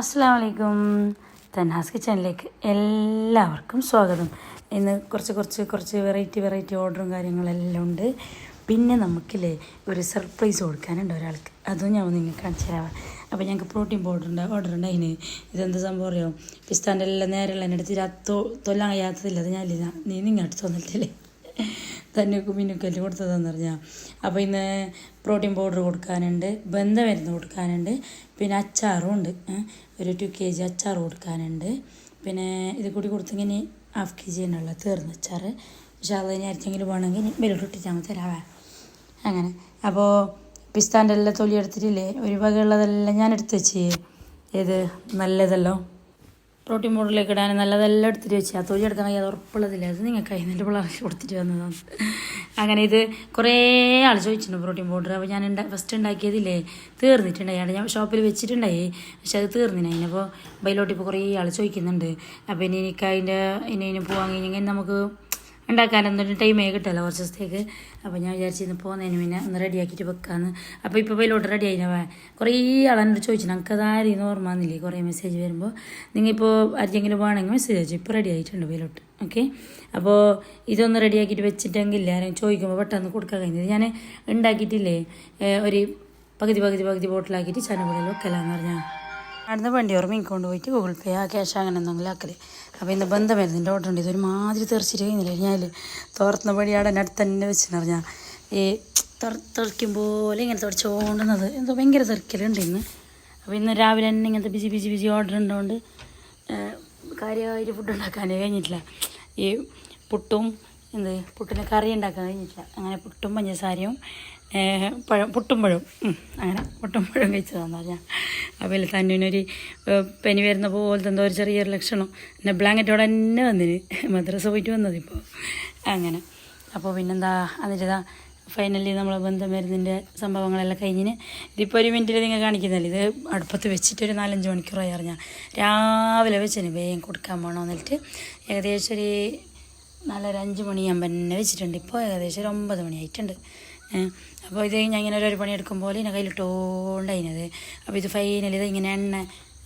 അസ്സാം വലൈക്കും തൻഹാസ് കിച്ചണിലേക്ക് എല്ലാവർക്കും സ്വാഗതം. ഇന്ന് കുറച്ച് കുറച്ച് കുറച്ച് വെറൈറ്റി വെറൈറ്റി ഓർഡറും കാര്യങ്ങളെല്ലാം ഉണ്ട്. പിന്നെ നമുക്കില്ലേ ഒരു സർപ്രൈസ് കൊടുക്കാനുണ്ട് ഒരാൾക്ക്. അതും ഞാൻ നിങ്ങൾക്ക് കാണിച്ചു തരാം അപ്പോൾ ഞങ്ങൾക്ക് പ്രോട്ടീൻ പൗഡർ ഉണ്ട് ഓർഡർ ഉണ്ട് അതിന്. ഇതെന്ത് സംഭവം അറിയോ? പിസ്താന്റെ എല്ലാം നേരെയുള്ള എന്റെ അടുത്ത് തൊല്ലാൻ കഴിയാത്തതില്ല. അത് ഞാനില്ല നീ നിങ്ങട്ട് തോന്നിട്ടില്ലേ തന്നെയൊക്കെ മിന്നുക്കല്ല് കൊടുത്തതെന്ന് പറഞ്ഞാൽ അപ്പോൾ ഇന്ന് പ്രോട്ടീൻ പൗഡർ കൊടുക്കാനുണ്ട് ബന്ധമരുന്ന് കൊടുക്കാനുണ്ട് പിന്നെ അച്ചാറും ഉണ്ട് ഒരു ടു കെ ജി അച്ചാർ കൊടുക്കാനുണ്ട്. പിന്നെ ഇത് കൂടി കൊടുത്തെങ്കിൽ ഹാഫ് കെ ജി തന്നെയുള്ള തീർന്ന അച്ചാറ്. പക്ഷെ അത് ഇനി ആർക്കെങ്കിലും വേണമെങ്കിൽ ഇനി മതി തരാവേ അങ്ങനെ. അപ്പോൾ പിസ്താന്റെ എല്ലാം തൊലി എടുത്തിട്ടില്ലേ ഒരു വകയുള്ളതെല്ലാം ഞാൻ എടുത്ത് വെച്ച്. ഏത്? നല്ലതല്ലോ. പ്രോട്ടീൻ പൗഡറിലേക്ക് ഇടാൻ നല്ലതെല്ലാം എടുത്തിട്ട് വെച്ചാൽ തൊഴിൽ എടുക്കാൻ കഴിയാതെ ഉറപ്പുള്ളതില്ല. അത് നിങ്ങൾക്ക് അതിന്റെ പിള്ളേർ കൊടുത്തിട്ട് വന്നതാണ്. അങ്ങനെ ഇത് കുറേ ആൾ ചോദിച്ചിട്ടുണ്ട് പ്രോട്ടീൻ പൗഡർ അപ്പോൾ ഞാൻ ഉണ്ടാ ഫസ്റ്റ് ഉണ്ടാക്കിയതില്ലേ തീർന്നിട്ടുണ്ടായി. അവിടെ ഞാൻ ഷോപ്പിൽ വെച്ചിട്ടുണ്ടായി. പക്ഷെ അത് തീർന്നില്ല. അതിനപ്പോൾ ബൈലോട്ട് ഇപ്പോൾ കുറേ ആൾ ചോദിക്കുന്നുണ്ട്. അപ്പോൾ ഇനി എനിക്ക് അതിന്റെ ഇനി ഇനി പോകാൻ കഴിഞ്ഞെങ്കിൽ നമുക്ക് ഉണ്ടാക്കാനൊന്നും ടൈമേ കിട്ടല്ലോ കുറച്ച് ദിവസത്തേക്ക് അപ്പോൾ ഞാൻ വിചാരിച്ചിരുന്നു പോകുന്നതിന് പിന്നെ ഒന്ന് റെഡിയാക്കിയിട്ട് വെക്കാമെന്ന് അപ്പോൾ ഇപ്പോൾ പോയിലോട്ട് റെഡി ആയിനവേ കുറേ ആളെന്നോട് ചോദിച്ചു ഞങ്ങൾക്ക് അത് ആരെയും ഓർമ്മ വന്നില്ലേ? കുറേ മെസ്സേജ് വരുമ്പോൾ നിങ്ങളിപ്പോൾ ആർക്കെങ്കിലും വേണമെങ്കിൽ മെസ്സേജ് അയച്ചു ഇപ്പോൾ റെഡി ആയിട്ടുണ്ട് പോയിലോട്ട് ഓക്കെ അപ്പോൾ ഇതൊന്ന് റെഡിയാക്കിയിട്ട് വെച്ചിട്ടെങ്കിൽ ആരെങ്കിലും ചോദിക്കുമ്പോൾ പെട്ടെന്ന് കൊടുക്കാൻ കഴിഞ്ഞത്. ഞാൻ ഉണ്ടാക്കിയിട്ടില്ലേ? ഒരു പകുതി പകുതി പകുതി ബോട്ടിലാക്കിയിട്ട് ചനപ്പുഴയിൽ വെക്കലാന്ന് പറഞ്ഞാൽ അവിടുന്ന് വണ്ടി ഓർമ്മ ഇങ്ങോട്ട് പോയിട്ട് ഗൂഗിൾ പേ ആ ക്യാഷ് അങ്ങനെ എന്തെങ്കിലും ആക്കൽ. അപ്പോൾ ഇന്ന് എന്റെ ഓർഡർ ഉണ്ട്. ഇതൊരു മാതിരി തെറിച്ചിട്ട് കഴിഞ്ഞില്ല? ഞാൻ തോർത്തുന്ന പടി അവിടെ എന്റെ അടുത്ത് തന്നെ വെച്ചെന്ന് പറഞ്ഞാൽ ഈ തെറിക്കും പോലെ ഇങ്ങനെ തുടച്ചോണ്ടുന്നത്. എന്തോ ഭയങ്കര തെറിക്കലുണ്ട് ഇന്ന്. അപ്പോൾ ഇന്ന് രാവിലെ തന്നെ ഇങ്ങനത്തെ ബിസി ബിസി ബിസി ഓർഡർ ഉണ്ടോണ്ട് കാര്യമായിട്ട് ഫുഡ് ഉണ്ടാക്കാനേ കഴിഞ്ഞിട്ടില്ല. ഈ പുട്ടും എന്ത് പുട്ടിന് കറി ഉണ്ടാക്കാൻ കഴിഞ്ഞിട്ടില്ല. അങ്ങനെ പുട്ടും പഞ്ചസാരയും പഴം പുട്ടുമ്പഴും അങ്ങനെ പുട്ടും കഴിച്ചു കഴിച്ചതാന്ന് പറഞ്ഞാൽ അപ്പോൾ തന്നൊരു പനി വരുന്ന പോലത്തെ എന്തോ ഒരു ചെറിയൊരു ലക്ഷണം. പിന്നെ ബ്ലാങ്കറ്റോടെ തന്നെ വന്നിന്. മദ്രസ പോയിട്ട് വന്നത് ഇപ്പോൾ അങ്ങനെ. അപ്പോൾ പിന്നെന്താ അതിന്റെതാ ഫൈനലി നമ്മൾ ബന്ധം വരുന്നതിന്റെ സംഭവങ്ങളെല്ലാം കഴിഞ്ഞിന്. ഇതിപ്പോൾ ഒരു മിനിറ്റിൽ നിങ്ങൾ കാണിക്കുന്നില്ല ഇത് അടുപ്പത്ത് വെച്ചിട്ട് ഒരു നാലഞ്ച് മണിക്കൂറായി അറിഞ്ഞാൽ രാവിലെ വെച്ചിന് വേഗം കൊടുക്കാൻ പോകണമെന്നിട്ട് ഏകദേശം ഒരു നാലര അഞ്ച് മണിയാകുമ്പോൾ തന്നെ വെച്ചിട്ടുണ്ട്. ഇപ്പോൾ ഏകദേശം ഒരു ഒമ്പത് മണിയായിട്ടുണ്ട്. അപ്പോൾ ഇത് ഞാൻ ഇങ്ങനെ ഒരു പണി എടുക്കുമ്പോൾ ഇതിനെ അതിനത് അപ്പോൾ ഇത് ഫൈനലി ഇത് ഇങ്ങനെ എണ്ണ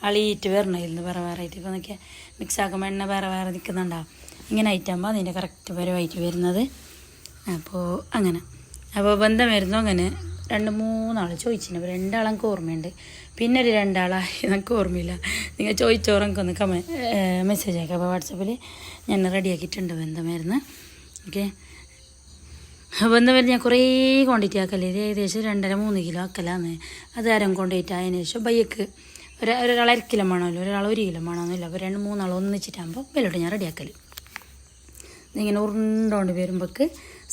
അളിയിട്ട് വരണം ഇതിൽ വേറെ വേറെ ആയിട്ട്. ഇപ്പോൾ നോക്കിയാൽ മിക്സ് ആക്കുമ്പോൾ എണ്ണ വേറെ വേറെ നിൽക്കുന്നുണ്ടാവും ഇങ്ങനെ ആയിട്ടാകുമ്പോൾ അതിന്റെ കറക്റ്റ് പരമായിട്ട് വരുന്നത്. അപ്പോൾ അങ്ങനെ. അപ്പോൾ ബന്ധം വരുന്നു അങ്ങനെ. രണ്ട് മൂന്നാൾ ചോദിച്ചിന്. അപ്പോൾ രണ്ടാൾ എനിക്ക് ഓർമ്മയുണ്ട്. പിന്നെ ഒരു രണ്ടാളായി നമുക്ക് ഓർമ്മയില്ല. നിങ്ങൾ ചോദിച്ചോറ് എനിക്കൊന്ന് കമ മെസ്സേജ് അയക്കാം. അപ്പോൾ വാട്സപ്പിൽ ഞാൻ റെഡിയാക്കിയിട്ടുണ്ട് ബന്ധമായിരുന്നു. ഓക്കെ ബന്ധമായിരുന്നു ഞാൻ കുറേ ക്വാണ്ടിറ്റി ആക്കല്ലേ ഏകദേശം രണ്ടര മൂന്ന് കിലോ ആക്കലാന്ന്. അത് അരം കൊണ്ടുപോയിട്ട് അതിന് ശേഷം ബയ്യക്ക് ഒരു ഒരാൾ അര കിലോ വേണമല്ലോ ഒരാൾ ഒരു കിലോ വേണമെന്നില്ല അപ്പോൾ രണ്ട് മൂന്നാൾ ഒന്നിച്ചിട്ടാകുമ്പോൾ വിലോട്ട് ഞാൻ റെഡിയാക്കൽ ഇതിങ്ങനെ ഉരുണ്ടോണ്ട് വരുമ്പോൾക്ക്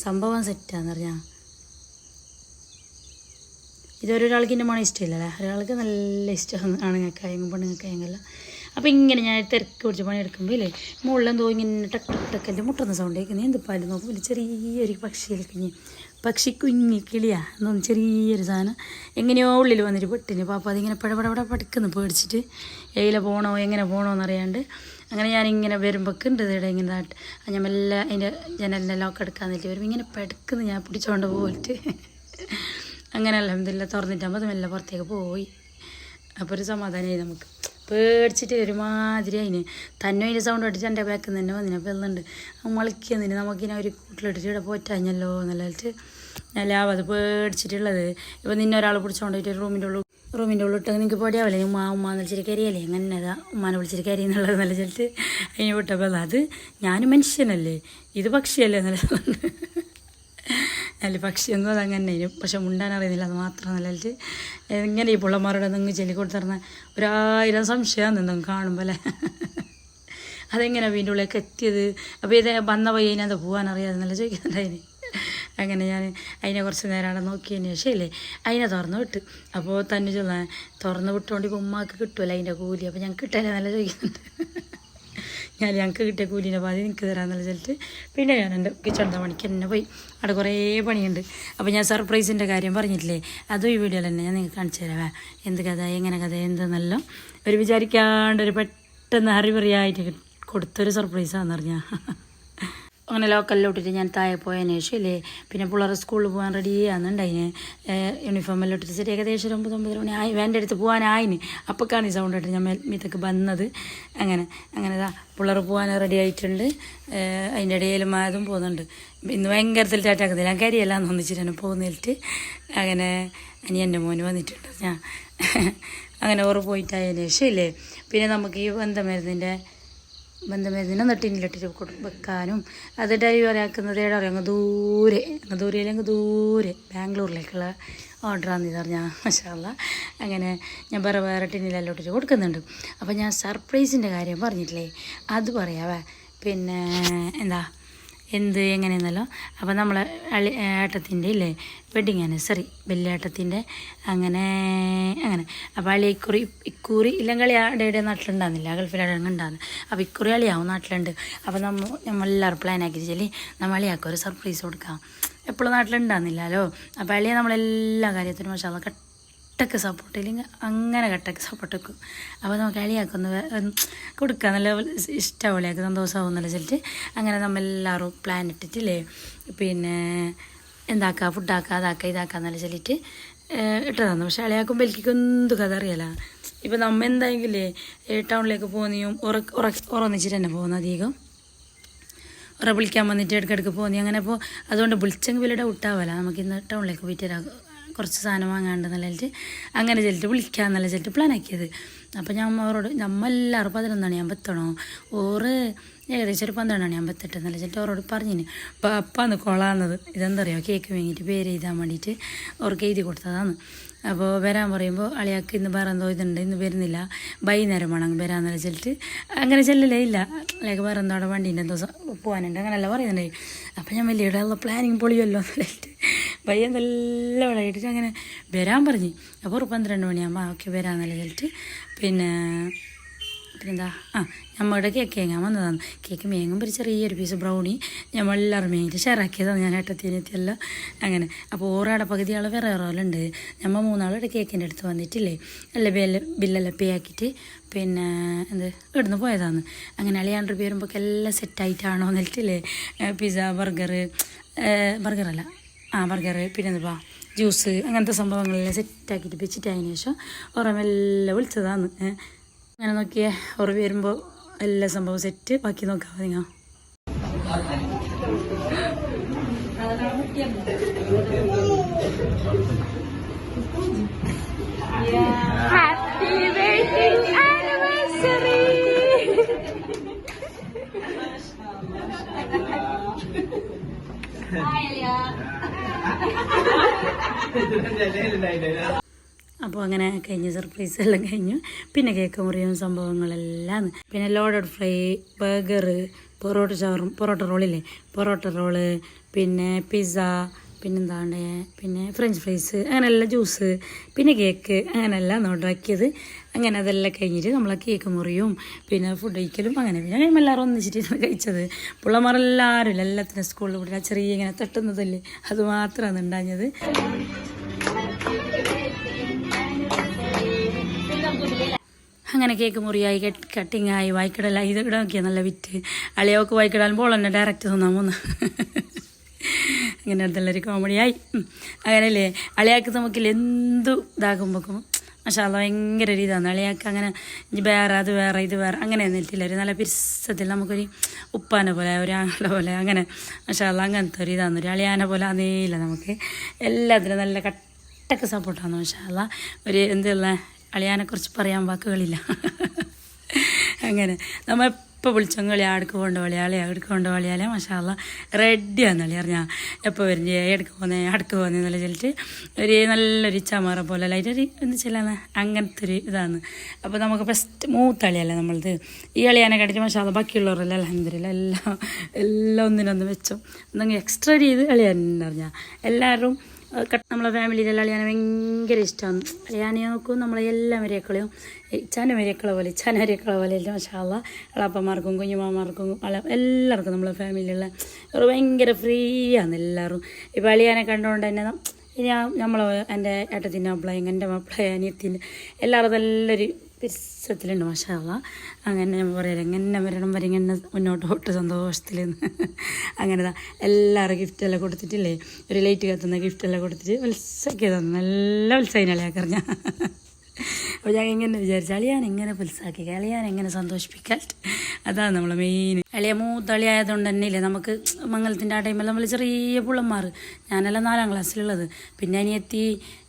സംഭവം സെറ്റാന്ന് പറഞ്ഞാൽ ഇതൊരാൾക്ക് എന്റെ മണം ഇഷ്ടമില്ലല്ലേ? ഒരാൾക്ക് നല്ല ഇഷ്ടമാണ് ആണുങ്ങൾക്കായെങ്കിലും പെണ്ണുങ്ങൾക്കായെങ്കിലും അപ്പോൾ ഇങ്ങനെ ഞാൻ തിരക്ക് പിടിച്ച് പണിയെടുക്കുമ്പോൾ ഇല്ലേ മുകളിലെന്തോ ഇങ്ങനെ ടക്ക് ടക്ക് ടക്കന്റെ മുട്ടുന്ന സൗണ്ട് കേൾക്കുന്നത് എന്ത് പാൽ നോക്കുമ്പോൾ ചെറിയൊരു പക്ഷിയിൽ കുഞ്ഞ് പക്ഷി കുഞ്ഞി കിളിയാ എന്നൊന്ന് ചെറിയൊരു സാധനം. എങ്ങനെയോ ഉള്ളിൽ വന്നിട്ട് പെട്ടിന് പാപ്പ അതിങ്ങനെ പടപടപട പടുക്കുന്നു പേടിച്ചിട്ട് എയില പോകണോ എങ്ങനെ പോകണോ എന്നറിയാണ്ട് അങ്ങനെ ഞാനിങ്ങനെ വരുമ്പോൾ ഉണ്ട് ഇവിടെ ഇങ്ങനെ ഞാൻ മെല്ലെ അതിന്റെ ജനലിന്റെ ലോക്ക് എടുക്കാൻ വേണ്ടി വരുമ്പോൾ ഇങ്ങനെ പെടുക്കുന്നു ഞാൻ പിടിച്ചോണ്ട് പോയിട്ട്. അങ്ങനെ അലഹമില്ല തുറന്നിട്ടാകുമ്പോൾ അത് മെല്ലെ പുറത്തേക്ക് പോയി. അപ്പോൾ ഒരു സമാധാനമായി നമുക്ക്. പേടിച്ചിട്ട് ഒരുമാതിരി അതിന് തന്നെ അതിന്റെ സൗണ്ട് അടിച്ച് എന്റെ ബാക്കിൽ നിന്ന് തന്നെ വന്നിന്. അപ്പോൾ എല്ലുണ്ട് മുളയ്ക്കുന്നതിന് നമുക്കിനെ ഒരു കൂട്ടിലിട്ടിട്ട് ഇവിടെ പോറ്റാഞ്ഞല്ലോ എന്നുള്ളിട്ട് നല്ല അത് പേടിച്ചിട്ടുള്ളത്. ഇപ്പോൾ നിന്നെ ഒരാൾ പിടിച്ചോണ്ടിട്ട് റൂമിന്റെ ഉള്ളിൽ റൂമിന്റെ ഉള്ളിൽ ഇട്ട് നിങ്ങൾക്ക് പേടിയാവില്ലേ? ഉമ്മ ഉമ്മ എന്ന് വിളിച്ചിട്ട് കരിയല്ലേ? അങ്ങനെ അതാ ഉമ്മാനെ വിളിച്ചിട്ട് കരി എന്നുള്ളത് നല്ല ചിലത്ത് അതിന് വിട്ടപ്പോൾ അത് ഞാൻ മനുഷ്യനല്ലേ? ഇത് പക്ഷിയല്ലേ എന്നുള്ളത് അല്ല പക്ഷിയൊന്നും അത് അങ്ങനെ ഇരും പക്ഷെ മുണ്ടാൻ അറിയുന്നില്ല അത് മാത്രം നല്ല എങ്ങനെ ഈ പിള്ളമാരുടെ നിങ്ങൾ ചൊല്ലി കൊടുത്തിരുന്ന ഒരായിരം സംശയം നിന്നും കാണുമ്പോൾ അല്ലേ? അതെങ്ങനെ വീണ്ടും ഉള്ളിലേക്ക് എത്തിയത്? അപ്പോൾ ഇത് വന്ന വഴി അതിനകത്ത് പോകാൻ അറിയാതെ നല്ല ചോദിക്കുന്നുണ്ട് അതിന് അങ്ങനെ ഞാൻ അതിനെ കുറച്ച് നേരം നോക്കിയതിന് ശേഷം ഇല്ലേ അതിനെ തുറന്നു വിട്ട്. അപ്പോൾ തന്നെ ചൊല്ലാൻ തുറന്ന് വിട്ടുകൊണ്ട് ഉമ്മാക്ക് കിട്ടുമല്ലോ അതിന്റെ കൂലി. അപ്പോൾ ഞങ്ങൾക്ക് കിട്ടാനല്ല ചോദിക്കുന്നുണ്ട് ഞാൻ ഞങ്ങൾക്ക് കിട്ടിയ കൂലിന്റെ പാതി എനിക്ക് തരാമെന്നുള്ള വെച്ചിട്ട് പിന്നെ ഞാൻ എന്റെ കിച്ചണത്തെ പണിക്ക് തന്നെ പോയി. അവിടെ കുറേ പണിയുണ്ട്. അപ്പോൾ ഞാൻ സർപ്രൈസിന്റെ കാര്യം പറഞ്ഞിട്ടില്ലേ? അതും ഈ വീഡിയോയിൽ തന്നെ ഞാൻ നിങ്ങൾക്ക് കാണിച്ചു തരാം. എന്ത് കഥ എങ്ങനെ കഥ എന്തെന്നല്ലോ. ഒരു വിചാരിക്കാണ്ട് ഒരു പെട്ടെന്ന് അറിവറിയായിട്ട് കൊടുത്തൊരു സർപ്രൈസാണെന്ന് പറഞ്ഞാൽ അങ്ങനെ ലോക്കലിലോട്ടിട്ട് ഞാൻ താഴെ പോയതിന് ശേഷം പിന്നെ പിള്ളേർ സ്കൂളിൽ പോകാൻ റെഡി യൂണിഫോം എല്ലാം ഇട്ടിട്ട് ഏകദേശം ഒരു ഒമ്പത് ഒമ്പത് മണി ആയി വേന്റെ അടുത്ത് പോകാനായിന് അപ്പോഴാണ് ഈ സൗണ്ട് ഇട്ട് ഞാൻ മീത്തക്ക് വന്നത്. അങ്ങനെ അങ്ങനെ ഇതാ പിള്ളേർ പോകാൻ റെഡി ആയിട്ടുണ്ട്. അതിന്റെ ഇടയിൽ മാതും പോകുന്നുണ്ട്. ഇന്ന് ഭയങ്കരത്തിൽ ടാറ്റാക്കുന്നില്ല ഞാൻ കരിയെല്ലാം ഒന്നിച്ചിട്ടാണ് പോകുന്നിട്ട് അങ്ങനെ അനി എന്റെ മോന് വന്നിട്ടുണ്ട്. ഞാൻ അങ്ങനെ ഓറ് പോയിട്ടായതിനു ശേഷം ഇല്ലേ. പിന്നെ നമുക്ക് ഈ ബന്ധമരുന്നിന്റെ ബന്ധമരുന്നിനെ നെട്ടിനിലിട്ടിട്ട് വെക്കാനും. അത് ഡെലിവറി ആക്കുന്നത് എവിടെ പറയും അങ്ങ് ദൂരെ അങ്ങ് ദൂരെ ബാംഗ്ലൂരിലേക്കുള്ള ഓർഡറാന്ന് ഇത് പറഞ്ഞാൽ മഷാല്ല അങ്ങനെ ഞാൻ വേറെ വേറെ ടിന്നിലെല്ലാം ഇട്ടിട്ട് കൊടുക്കുന്നുണ്ട്. അപ്പോൾ ഞാൻ സർപ്രൈസിന്റെ കാര്യം പറഞ്ഞിട്ടില്ലേ? അത് പറയാവേ. പിന്നെ എന്താ? എന്ത് എങ്ങനെയെന്നല്ലോ. അപ്പോൾ നമ്മൾ അളി ഏട്ടത്തിന്റെ ഇല്ലേ? വെഡിങ് ആനിവേഴ്സറി വലിയേട്ടത്തിന്റെ അങ്ങനെ അങ്ങനെ. അപ്പോൾ അളി ഇക്കുറി ഇക്കുറി ഇല്ലെങ്കിൽ ഇവിടെ നാട്ടിലുണ്ടാകുന്നില്ല ഗൾഫിലവിടെ ഉണ്ടാകുന്നു അപ്പോൾ ഇക്കുറി അളിയാവും നാട്ടിലുണ്ട്. അപ്പോൾ നമ്മൾ നമ്മളെല്ലാവരും പ്ലാൻ ആക്കി ചെല്ലി നമ്മൾ അളിയാക്കൊരു സർപ്രൈസ് കൊടുക്കാം. എപ്പോഴും നാട്ടിലുണ്ടാകുന്നില്ലല്ലോ അപ്പോൾ അളിയെ നമ്മളെല്ലാ കാര്യത്തിനും പക്ഷേ അത് കട്ടക്ക് സപ്പോർട്ട് ഇല്ലെങ്കിൽ അങ്ങനെ കട്ടക്ക് സപ്പോർട്ട് വെക്കും. അപ്പോൾ നമുക്ക് അളിയാക്കൊന്ന് കൊടുക്കുക നല്ല ഇഷ്ടം അളിയാക്ക് സന്തോഷമാവും നല്ല വെച്ചിട്ട്. അങ്ങനെ നമ്മളെല്ലാവരും പ്ലാൻ ഇട്ടിട്ടില്ലേ? പിന്നെ എന്താക്കുക ഫുഡാക്കുക അതാക്കുക ഇതാക്കുക നല്ല ചൊല്ലിട്ട് ഇട്ടതാണ്. പക്ഷെ അളിയാക്കും ബെൽക്കിക്കും എന്ത് കഥ അറിയാല? ഇപ്പം നമ്മ എന്തായെങ്കിലേ ടൗണിലേക്ക് പോകുന്നതും ഉറ ഉറ ഉറന്നിച്ചിട്ട് തന്നെ പോകുന്ന അധികം. ഉറ വിളിക്കാൻ വന്നിട്ട് ഇടയ്ക്കിടയ്ക്ക് പോകുന്നു. അങ്ങനെ അപ്പോൾ അതുകൊണ്ട് വിളിച്ചെങ്കിൽ വലിയ ഡൗട്ടാവല്ല നമുക്ക് ഇന്ന് ടൗണിലേക്ക് പോയിട്ട് കുറച്ച് സാധനം വാങ്ങാണ്ട് നല്ലിട്ട് അങ്ങനെ ചെല്ലിട്ട് വിളിക്കാൻ നല്ല ചെല്ലിട്ട് പ്ലാൻ ആക്കിയത് അപ്പോൾ ഞാൻ അവരോട് നമ്മളെല്ലാവരും പതിനൊന്ന് ഞാൻ എത്തണോ ഓറ് ഏകദേശം ഒരു പന്ത്രണ്ട് ഞാൻ എത്തട്ടെ നല്ല ചെല്ലിട്ട് അവരോട് പറഞ്ഞിന്. അപ്പം അപ്പാന്ന് കൊളാന്നത് ഇതെന്താ പറയുക കേക്ക് വാങ്ങിയിട്ട് പേര് എഴുതാൻ വേണ്ടിയിട്ട് അവർക്ക് എഴുതി കൊടുത്തതാണ്. അപ്പോൾ വരാൻ പറയുമ്പോൾ അളിയാക്ക് ഇന്ന് വേറെ എന്തോ ഇതുണ്ട് ഇന്ന് വരുന്നില്ല. വൈകുന്നേരം വേണം നല്ല ചെല്ലിട്ട് അങ്ങനെ ചെല്ലലേ ഇല്ല. എന്തോ അവിടെ വണ്ടീന്റെ എന്തോ പോകാനുണ്ട് അങ്ങനെയല്ല പറയുന്നുണ്ടായി. അപ്പം ഞാൻ വലിയ പ്ലാനിങ് പൊളിയല്ലോ എന്ന് പയ്യൻ നല്ല ഇട്ടിട്ട് അങ്ങനെ വരാൻ പറഞ്ഞു. അപ്പോൾ പന്ത്രണ്ട് മണിയാകുമ്പോൾ ഓക്കെ വരാമെന്നല്ല കേട്ട് പിന്നെ പിന്നെന്താ? ആ നമ്മുടെ കേക്ക് ഏങ്ങാൻ വന്നതാണ്. കേക്ക് മേങ്ങും ഒരു ചെറിയൊരു പീസ് ബ്രൗണി ഞമ്മളെല്ലാവരും മേങ്ങിട്ട് ഷെയറാക്കിയതാണ് ഞാൻ ഏട്ടത്തിനെത്തിയല്ല അങ്ങനെ. അപ്പോൾ ഓറാടെ പകുതി ആൾ വേറെ വേറെ നമ്മൾ മൂന്നാളുടെ കേക്കിന്റെ അടുത്ത് വന്നിട്ടില്ലേ. അല്ല ബില്ല് ബില്ലെല്ലാം പേ ആക്കിയിട്ട്. പിന്നെ എന്ത്? ഇവിടുന്ന് പോയതാണ്. അങ്ങനെ അളിയാണ്ട് വരുമ്പോൾ എല്ലാം സെറ്റായിട്ടാണോ എന്നിട്ടില്ലേ പിസ്സ ബർഗർ ബർഗറല്ല ആ ബർഗർ പിന്നെ എന്താ ജ്യൂസ് അങ്ങനത്തെ സംഭവങ്ങളെല്ലാം സെറ്റാക്കിയിട്ട് വെച്ചിട്ട് അതിന് ശേഷം ഓറമെല്ലാം വിളിച്ചതാണ്. അങ്ങനെ നോക്കിയേ ഓറ് വരുമ്പോൾ എല്ലാ സംഭവം സെറ്റ് ബാക്കി നോക്കാം നിങ്ങൾ അപ്പോൾ അങ്ങനെ കഴിഞ്ഞു സർപ്രൈസ് എല്ലാം കഴിഞ്ഞു. പിന്നെ കേക്ക് മുറിയും സംഭവങ്ങളെല്ലാം. പിന്നെ ലോഡഡ് ഫ്രൈ ബർഗർ പൊറോട്ട ചോറും പൊറോട്ട റോളില്ലേ പൊറോട്ട റോൾ പിന്നെ പിസ്സ പിന്നെന്താണ്? പിന്നെ ഫ്രഞ്ച് ഫ്രൈസ് അങ്ങനെയുള്ള ജ്യൂസ് പിന്നെ കേക്ക് അങ്ങനെയെല്ലാം ഓർഡറാക്കിയത് അങ്ങനെ അതെല്ലാം കഴിഞ്ഞിട്ട് നമ്മളെ കേക്ക് മുറിയും പിന്നെ ഫുഡ് കഴിക്കലും അങ്ങനെ പിന്നെ എല്ലാവരും ഒന്നിച്ചിട്ട് കഴിച്ചത്. പിള്ളമാരെല്ലാവരും എല്ലാത്തിനും സ്കൂളിൽ കൂടി ചെറിയ ഇങ്ങനെ തട്ടുന്നതല്ലേ? അത് മാത്രമാണ് ഉണ്ടാഞ്ഞത് അങ്ങനെ കേക്ക് മുറിയായി കട്ടിങ്ങായി വായിക്കടലായി ഇത് ഇവിടെ നല്ല വിറ്റ് അളിയോക്ക് വായിക്കടാൻ പോൾ തന്നെ ഡയറക്റ്റ് തന്നാ മൂന്ന് അങ്ങനെ നല്ലൊരു കോമഡിയായി. അങ്ങനെയല്ലേ? അളിയാക്ക് നമുക്കിൽ എന്തു ഇതാകുമ്പോക്കും മഷാല ഭയങ്കര ഒരു ഇതാണ്. അളിയാക്ക് അങ്ങനെ വേറെ അത് വേറെ ഇത് വേറെ അങ്ങനെ നിൽക്കില്ല ഒരു നല്ല പിരിസത്തിൽ നമുക്കൊരു ഉപ്പാനെ പോലെ ഒരു ആളെ പോലെ അങ്ങനെ. മഷാല അങ്ങനത്തെ ഒരു ഇതാണ്. ഒരു അളിയാനെ പോലെ അതേയില്ല നമുക്ക്. എല്ലാത്തിനും നല്ല കട്ടക്ക് സപ്പോർട്ടാണ് മഷാല ഒരു എന്തുള്ള അളിയാനെ കുറിച്ച് പറയാൻ വാക്കുകളില്ല. അങ്ങനെ. നമ്മൾ എപ്പോൾ വിളിച്ചോ കളി ആടക്ക് കൊണ്ട് വളിയാളെ അടുക്ക് കൊണ്ട് വളിയാലെ മഷാല്ല റെഡിയാന്ന് കളി അറിഞ്ഞാൽ എപ്പോൾ വരുന്നേ എടുക്ക് പോകുന്നേ അടുക്ക് പോകുന്നതെന്നുള്ള ചൊല്ലിട്ട് ഒരു നല്ലൊരു ചമാറ പോലെ ലൈറ്റ് എന്ത് ചെല്ലാന്ന്. അങ്ങനത്തെ ഒരു ഇതാണ്. അപ്പോൾ നമുക്ക് ഫസ്റ്റ് മൂത്തളിയല്ലേ നമ്മളത് ഈ കളിയാനെ കടിച്ച് മഷാല ബാക്കിയുള്ളവരല്ല അലഹമില്ല എല്ലാം എല്ലാം ഒന്നിനൊന്ന് വെച്ചോ എന്തെങ്കിലും എക്സ്ട്രാ ചെയ്ത് കളിയാൻ അറിഞ്ഞാൽ എല്ലാവരും നമ്മളെ ഫാമിലിയിലുള്ള അളിയാനെ ഭയങ്കര ഇഷ്ടമാണ് അളിയാനെ നോക്കും നമ്മളെ എല്ലാ മരിയക്കളെയും ഇച്ചാന്റെ മരിയക്കളെ പോലെ ഇച്ചാന്റെ മരിയക്കളെ പോലെ എല്ലാം മഷാള അളപ്പന്മാർക്കും കുഞ്ഞുമാമാർക്കും അള എല്ലാവർക്കും നമ്മളെ ഫാമിലിയിലുള്ള ഭയങ്കര ഫ്രീ ആണ് എല്ലാവരും. ഇപ്പോൾ അളിയാനെ കണ്ടുകൊണ്ട് തന്നെ ഞാൻ നമ്മളെ എന്റെ ഏട്ടത്തിന്റെ മാപ്പിളയും എന്റെ മാപ്പിള അനിയത്തിന്റെ എല്ലാവരും നല്ലൊരു പിരിസത്തിലുണ്ട് മഷാള അങ്ങനെ ഞാൻ പറയാം എങ്ങനെ വരണം വരെ ഇങ്ങനെ മുന്നോട്ട് പോട്ട് സന്തോഷത്തിൽ അങ്ങനെ താ എല്ലാവരും ഗിഫ്റ്റെല്ലാം കൊടുത്തിട്ടില്ലേ? ഒരു ലൈറ്റ് കത്തുന്ന ഗിഫ്റ്റെല്ലാം കൊടുത്തിട്ട് ഉത്സവയ്ക്ക് തന്നു. നല്ല ഉത്സവനല്ലേ പറഞ്ഞ അപ്പോൾ ഞാൻ ഇങ്ങനെ വിചാരിച്ചാൽ അളിയാൻ എങ്ങനെ പുൽസാക്കി അളിയാൻ എങ്ങനെ സന്തോഷിപ്പിക്കാൻ അതാണ് നമ്മളെ മെയിൻ അളിയ മൂത്തളി ആയതുകൊണ്ട് തന്നെ ഇല്ലേ നമുക്ക് മംഗലത്തിന്റെ ആ ടൈമിൽ നമ്മൾ ചെറിയ പുള്ളന്മാർ. ഞാനെല്ലാം നാലാം ക്ലാസ്സിലുള്ളത്. പിന്നെ അനിയെത്തി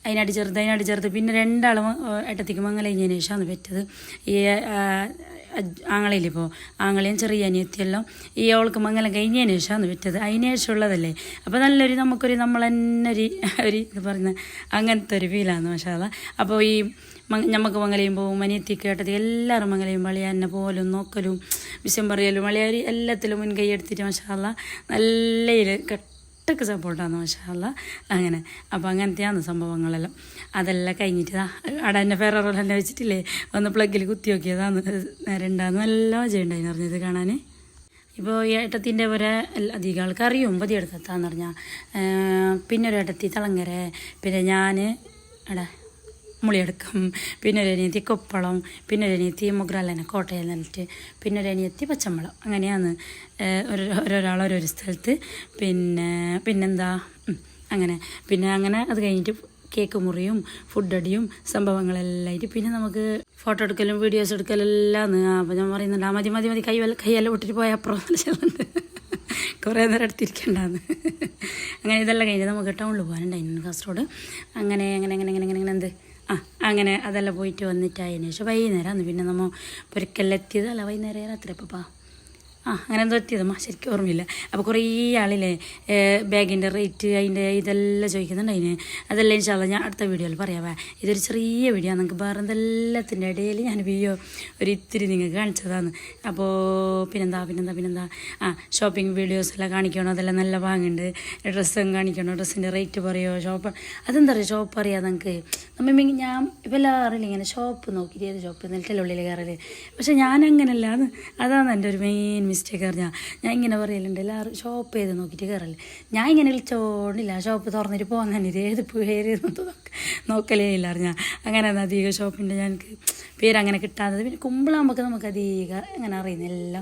അതിനടി ചെറുത് അതിനടി ചെറുത്. പിന്നെ രണ്ടാളും ഏട്ടത്തിക്ക് മംഗലം കഴിഞ്ഞതിന് പറ്റത്. ഈ ആ, ആങ്ങളിലിപ്പോൾ ആങ്ങളെയും ചെറിയ അനിയത്തിയെല്ലാം ഈ അവൾക്ക് മംഗലം കഴിഞ്ഞതിന് ശേഷമാണ് വിറ്റത് അതിന് ശേഷമുള്ളതല്ലേ? അപ്പോൾ നല്ലൊരു നമുക്കൊരു നമ്മൾ തന്നെ ഒരു ഒരു ഇത് പറയുന്ന അങ്ങനത്തെ ഒരു ഫീലാണ് മഷാല അപ്പോൾ ഈ ഞമ്മക്ക് മംഗലയും പോവും അനിയത്തി കേട്ടത് എല്ലാവരും മംഗലയും വളിയാന്നെ പോലും നോക്കലും വിഷം പറയലും വളിയാർ എല്ലാത്തിലും മുൻകൈ എടുത്തിട്ട് മഷാല്ല നല്ല കെട്ടക്ക് സപ്പോർട്ടാണ് മഷാല്ല അങ്ങനെ അപ്പോൾ അങ്ങനത്തെയാണ് സംഭവങ്ങളെല്ലാം. അതെല്ലാം കഴിഞ്ഞിട്ട് അവിടെ ഫെററോൾ തന്നെ വെച്ചിട്ടില്ലേ? ഒന്ന് പ്ലഗിൽ കുത്തി നോക്കിയതാണ്. രണ്ടാന്ന് നല്ല മജയുണ്ടായിന്ന് അറിഞ്ഞത് കാണാൻ ഇപ്പോൾ ഏട്ടത്തിന്റെ വരെ അധികം ആൾക്ക് അറിയും പതി എടുക്കത്താന്ന് പറഞ്ഞാൽ പിന്നെ ഒരു ഏട്ടത്തി തളങ്ങര. പിന്നെ ഞാൻ എടാ മുളിയെടുക്കും. പിന്നെ ഒരു അനിയത്തി കൊപ്പളം പിന്നെ ഒരു അനിയത്തി മുഗ്രാലന കോട്ടയിൽ നിന്നിട്ട് പിന്നെ ഒരു അനിയത്തി പച്ചമ്പളം അങ്ങനെയാണ് ഓരോരാൾ ഓരോരോ സ്ഥലത്ത്. പിന്നെ പിന്നെന്താ? അങ്ങനെ. പിന്നെ അങ്ങനെ അത് കഴിഞ്ഞിട്ട് കേക്ക് മുറിയും ഫുഡടിയും സംഭവങ്ങളെല്ലാം ആയിട്ട് പിന്നെ നമുക്ക് ഫോട്ടോ എടുക്കലും വീഡിയോസ് എടുക്കലും എല്ലാം അപ്പോൾ ഞാൻ പറയുന്നുണ്ട് ആ മതി മതി മതി കൈ കൈയെല്ലാം വിട്ടിട്ട് പോയാൽ അപ്പുറം ചെല്ലുന്നുണ്ട്. കുറേ നേരം എടുത്തിരിക്കണ്ടാന്ന് അങ്ങനെ ഇതെല്ലാം കഴിഞ്ഞ് നമുക്ക് ടൗണിൽ പോകാനുണ്ടായിരുന്നു കാസർഗോഡ്. അങ്ങനെ അങ്ങനെ അങ്ങനെ അങ്ങനെ അങ്ങനെ അങ്ങനെ എന്ത്? ആ അങ്ങനെ അതെല്ലാം പോയിട്ട് വന്നിട്ടായതിനു ശേഷം വൈകുന്നേരമാണ് പിന്നെ നമ്മൾ പുരക്കെല്ലാം അല്ല വൈകുന്നേരം രാത്രി അപ്പോൾ ആ അങ്ങനെ എന്തോ എത്തിയതമ്മ ശരിക്കും ഓർമ്മയില്ല. അപ്പോൾ കുറേ ആളില്ലേ ബാഗിന്റെ റേറ്റ് അതിന്റെ ഇതെല്ലാം ചോദിക്കുന്നുണ്ട് അതിന്. അതെല്ലാം ഇൻഷാല്ല ഞാൻ അടുത്ത വീഡിയോയിൽ പറയാവേ. ഇതൊരു ചെറിയ വീഡിയോ നിങ്ങൾക്ക് വേറെ എന്തെല്ലാത്തിന്റെ ഇടയിൽ ഞാൻ വീഡിയോ ഒരു ഇത്തിരി നിങ്ങൾക്ക് കാണിച്ചതാണ്. അപ്പോൾ പിന്നെന്താ പിന്നെന്താ പിന്നെന്താ? ആ ഷോപ്പിംഗ് വീഡിയോസ് എല്ലാം കാണിക്കണോ? അതെല്ലാം നല്ല വാങ്ങുന്നുണ്ട് ഡ്രസ്സും കാണിക്കണോ? ഡ്രസ്സിന്റെ റേറ്റ് പറയുമോ ഷോപ്പ് അതെന്താ പറയുക ഷോപ്പ് അറിയാം നിങ്ങൾക്ക് നമ്മൾ ഞാൻ ഇപ്പം എല്ലാവരും ഇങ്ങനെ ഷോപ്പ് നോക്കിയിട്ട് ഏത് ഷോപ്പ്? നിൽക്കലുള്ളിൽ കയറൽ. പക്ഷേ ഞാൻ അതാണ് എന്റെ ഒരു മെയിൻ മിസ്റ്റേക്ക് പറഞ്ഞാൽ ഞാൻ ഇങ്ങനെ പറയലുണ്ട് എല്ലാവരും ഷോപ്പ് ചെയ്ത് നോക്കിയിട്ട് കയറല്ലേ ഞാൻ ഇങ്ങനെ വിളിച്ചോണ്ടില്ല ഷോപ്പ് തുറന്നിട്ട് പോകാൻ തന്നെ ഏത് പേര്? നോക്കലേ ഇല്ല അറിഞ്ഞാൽ അങ്ങനെ അധികം ഷോപ്പിന്റെ ഞങ്ങൾക്ക് പേര് അങ്ങനെ കിട്ടാത്തത്. പിന്നെ കുമ്പളാകുമ്പോൾ നമുക്ക് അധികം അങ്ങനെ അറിയുന്നില്ല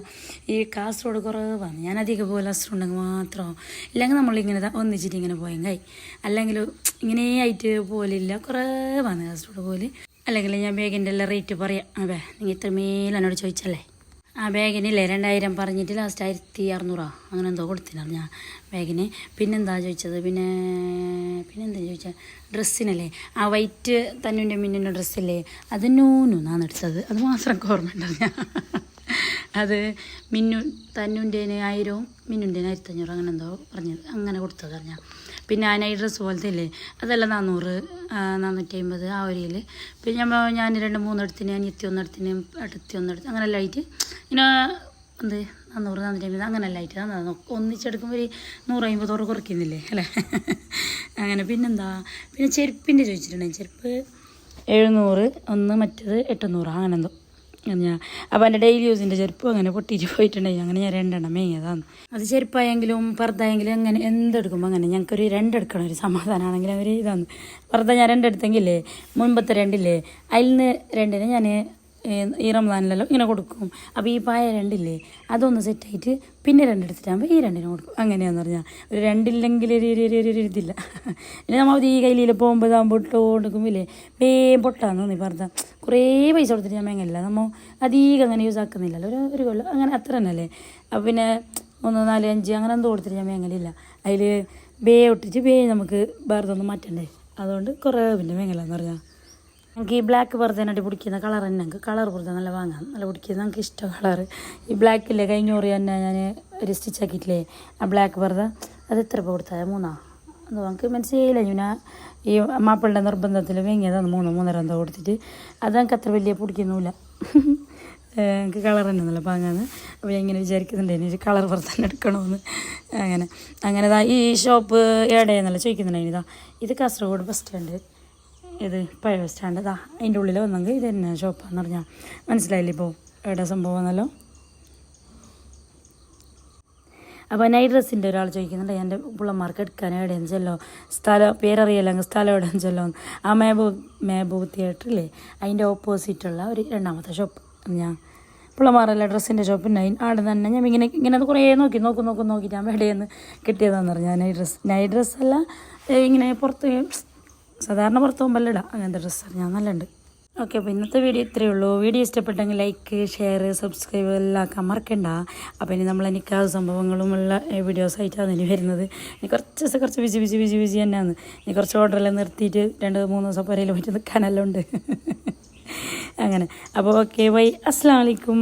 ഈ കാസർഗോഡ് കുറവാണ്. ഞാൻ അധികം പോലെ ഉണ്ടെങ്കിൽ മാത്രം. ഇല്ലെങ്കിൽ നമ്മളിങ്ങനെ ഒന്നിച്ചിട്ട് ഇങ്ങനെ പോയെങ്കിൽ അല്ലെങ്കിൽ ഇങ്ങനെ ആയിട്ട് പോലില്ല കുറവാണ് കാസർഗോഡ് പോലെ. അല്ലെങ്കിൽ ഞാൻ ബാഗിന്റെ എല്ലാം റേറ്റ് പറയാം. അതെ നിങ്ങൾ ഇത്ര എന്നോട് ചോദിച്ചല്ലേ? ആ ബാഗിനില്ലേ? രണ്ടായിരം പറഞ്ഞിട്ട് ലാസ്റ്റ് ആയിരത്തി അറുന്നൂറാ അങ്ങനെ എന്തോ കൊടുത്തിനാണ് ഞാൻ ബാഗിന്. പിന്നെന്താ ചോദിച്ചത്? പിന്നെ പിന്നെന്താ ചോദിച്ചാൽ ഡ്രസ്സിനല്ലേ? ആ വൈറ്റ് തന്നുന്റെ മിന്നിന്റെ ഡ്രസ്സില്ലേ? അത് നൂനു നാന്ന് എടുത്തത്. അത് മാത്രം എനിക്ക് ഓർമ്മയുണ്ടാവും ഞാൻ. അത് മിന്നു തന്നുന്റെന് ആയിരവും മിന്നുന്റെന് ആയിരത്തഞ്ഞൂറ് അങ്ങനെ എന്തോ പറഞ്ഞത്. അങ്ങനെ കൊടുത്തതാണ് പറഞ്ഞാൽ പിന്നെ ആ നൈറ്റ് ഡ്രസ്സ് പോലത്തെ ഇല്ലേ അതെല്ലാം നാനൂറ് നാനൂറ്റി അമ്പത് ആ ഒരിയിൽ പിന്നെ ഞാൻ ഞാൻ രണ്ട് മൂന്നെടുത്തിന് അനിയത്തി ഒന്നെടുത്തിന് അടുത്തി ഒന്നെടുത്ത് അങ്ങനെ ലൈറ്റ് ഇങ്ങനെ എന്ത്? നാനൂറ് നാനൂറ്റി അമ്പത് അങ്ങനെ ലൈറ്റ് ആയിട്ട് തന്നതാണ് ഒന്നിച്ചെടുക്കുമ്പോൾ ഒരു നൂറമ്പതോറ് കുറയ്ക്കുന്നില്ലേ അല്ലേ? അങ്ങനെ പിന്നെന്താ? പിന്നെ ചെരുപ്പിന്റെ ചോദിച്ചിട്ടുണ്ടെങ്കിൽ ചെരുപ്പ് എഴുന്നൂറ് ഒന്ന് മറ്റേത് എട്ടുന്നൂറ് അങ്ങനെ എന്തോ. ഞാൻ അപ്പോൾ എന്റെ ഡെയിലി യൂസിന്റെ ചെരുപ്പ് അങ്ങനെ പൊട്ടിയിട്ട് പോയിട്ടുണ്ടായി അങ്ങനെ ഞാൻ രണ്ടെണ്ണം മേങ്ങിയതാണ് അത് ചെരുപ്പായെങ്കിലും പർദ്ദായെങ്കിലും അങ്ങനെ എന്തെടുക്കുമ്പോൾ അങ്ങനെ ഞങ്ങൾക്കൊരു രണ്ടെടുക്കണം ഒരു സമാധാനമാണെങ്കിൽ അവർ ഇതാണ്. പർദ്ദ ഞാൻ രണ്ടെടുത്തെങ്കിലേ മുൻപത്തെ രണ്ടില്ലേ അതിൽ നിന്ന് രണ്ടിന് ഞാൻ ഈ റംസാനിലെല്ലാം ഇങ്ങനെ കൊടുക്കും. അപ്പോൾ ഈ പായ രണ്ടില്ലേ അതൊന്ന് സെറ്റായിട്ട് പിന്നെ രണ്ടെടുത്തിട്ടാകുമ്പോൾ ഈ രണ്ടിനും കൊടുക്കും. അങ്ങനെയാന്ന് പറഞ്ഞാൽ ഒരു രണ്ടില്ലെങ്കിൽ ഒരു ഇതില്ല. പിന്നെ നമ്മൾ ഈ കയ്യിൽ പോകുമ്പോൾ ഇതാകുമ്പോൾ ഇട്ട് കൊടുക്കുമ്പില്ലേ വേഗം പൊട്ടാന്ന് തോന്നി പറഞ്ഞ. കുറേ പൈസ കൊടുത്തിട്ട് ഞാൻ മേങ്ങല്ല. നമ്മൾ അധികം അങ്ങനെ യൂസ് ആക്കുന്നില്ലല്ലോ. ഒരു ഒരു കൊല്ലം അങ്ങനെ അത്ര തന്നെ അല്ലേ അപ്പോൾ പിന്നെ ഒന്ന് നാല് അഞ്ച് അങ്ങനെ എന്തോ കൊടുത്തിട്ട് ഞാൻ മേങ്ങലില്ല. അതിൽ ബേ ഒട്ടിച്ച് ബേ നമുക്ക് വേറെ ഒന്നും മാറ്റണ്ടേ. അതുകൊണ്ട് കുറേ പിന്നെ മേങ്ങലെന്ന് പറഞ്ഞാൽ എനിക്ക് ഈ ബ്ലാക്ക് പർദ്ദനായിട്ട് പിടിക്കുന്ന കളർ തന്നെ. കളർ പർദ്ദ നല്ല വാങ്ങാം. നല്ല പിടിക്കുന്നത് നമുക്ക് ഇഷ്ടം കളർ ഈ ബ്ലാക്കില്ലേ കഴിഞ്ഞ കുറി തന്നെ ഞാൻ ഒരു സ്റ്റിച്ച് ആക്കിയിട്ടില്ലേ? ആ ബ്ലാക്ക് വെറുതെ അത് എത്ര രൂപ കൊടുത്താൽ മൂന്നാ? അത് നമുക്ക് മനസ്സിലായില്ല ഞാൻ ഈ മാപ്പിളുടെ നിർബന്ധത്തിൽ വാങ്ങിയതാണ് മൂന്ന് മൂന്നര എന്തോ കൊടുത്തിട്ട്. അത് നമുക്ക് അത്ര വലിയ പിടിക്കുന്നില്ല എനിക്ക് കളർ തന്നെ നല്ല പാങ്ങാന്ന്. അപ്പോൾ ഞാൻ ഇങ്ങനെ വിചാരിക്കുന്നുണ്ട്. ഇനി കളർ പർദ്ദ തന്നെ എടുക്കണമെന്ന് അങ്ങനെ. അങ്ങനെ ഈ ഷോപ്പ് എവിടെയെന്നല്ല ചോദിക്കുന്നുണ്ടായിരുന്നു ഇതാ. ഇത് കാസർഗോഡ് ബസ് സ്റ്റാൻഡ് ഇത് പഴയ ബസ് സ്റ്റാൻഡ് ഇതാ. അതിന്റെ ഉള്ളിൽ വന്നെങ്കിൽ ഇത് തന്നെ ഷോപ്പാന്ന് പറഞ്ഞാൽ മനസ്സിലായില്ലേ ഇപ്പോൾ എവിടെ സംഭവം എന്നല്ലോ അപ്പോൾ നൈറ്റ് ഡ്രസ്സിന്റെ ഒരാൾ ചോദിക്കുന്നുണ്ട് എന്റെ പിള്ളമാർക്ക് എടുക്കാൻ എവിടെയെന്ന് ചെല്ലോ? സ്ഥലം പേരറിയില്ലെങ്കിൽ സ്ഥലം എവിടെയെന്ന് ചെല്ലോ? ആ മേബൂ മേബൂ തിയേറ്ററില്ലേ അതിന്റെ ഓപ്പോസിറ്റുള്ള ഒരു രണ്ടാമത്തെ ഷോപ്പ് ഞാൻ പിള്ളമാരല്ല ഡ്രസ്സിന്റെ ഷോപ്പിന്റെ അവിടെ തന്നെ ഞാൻ ഇങ്ങനെ ഇങ്ങനെ അത് കുറേ നോക്കി നോക്കും നോക്കും നോക്കിയിട്ട് ഞാൻ എവിടെയെന്ന് കിട്ടിയതാണെന്ന് പറഞ്ഞു നൈറ്റ് ഡ്രസ്സ് നൈറ്റ് ഡ്രസ്സല്ല ഇങ്ങനെ പുറത്ത് സാധാരണ പുറത്ത് പോകുമ്പോൾ ഇടാം. അങ്ങനത്തെ ഡ്രസ്സാണ് ഞാൻ നല്ലുണ്ട്. ഓക്കെ അപ്പോൾ ഇന്നത്തെ വീഡിയോ ഇത്രയേ ഉള്ളൂ. വീഡിയോ ഇഷ്ടപ്പെട്ടെങ്കിൽ ലൈക്ക് ഷെയർ സബ്സ്ക്രൈബ് എല്ലാം മറക്കണ്ട. അപ്പോൾ ഇനി നമ്മൾ എനിക്ക് ആ സംഭവങ്ങളുമുള്ള വീഡിയോസ് ആയിട്ടാണ് ഇനി വരുന്നത്. ഇനി കുറച്ച് ദിവസം കുറച്ച് ബിജി ബിജി ബിജി ബിജി തന്നെയാണ്. ഇനി കുറച്ച് ഓർഡറെല്ലാം നിർത്തിയിട്ട് രണ്ട് മൂന്ന് ദിവസം പുരയിൽ പോയിട്ട് നിൽക്കാനെല്ലാം ഉണ്ട്. അങ്ങനെ. അപ്പോൾ ഓക്കെ ബൈ അസ്സാം വലൈക്കും